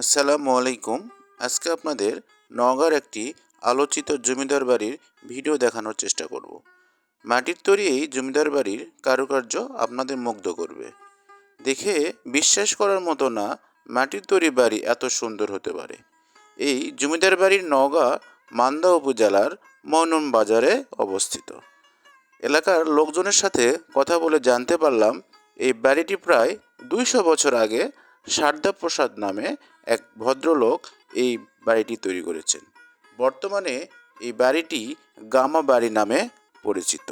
আসসালামু আলাইকুম। আজকে আপনাদের নওগাঁর একটি আলোচিত জমিদার বাড়ির ভিডিও দেখানোর চেষ্টা করব। মাটির তৈরি এই জমিদার বাড়ির কারুকার্য আপনাদের মুগ্ধ করবে। দেখে বিশ্বাস করার মতো না, মাটির তৈরি বাড়ি এত সুন্দর হতে পারে। এই জমিদার বাড়ির নওগাঁ, মান্দা উপজেলার মনম বাজারে অবস্থিত। এলাকার লোকজনের সাথে কথা বলে জানতে পারলাম, এই বাড়িটি প্রায় দুইশো বছর আগে শারদা প্রসাদ নামে এক ভদ্রলোক এই বাড়িটি তৈরি করেছেন। বর্তমানে এই বাড়িটি গামা বাড়ি নামে পরিচিত।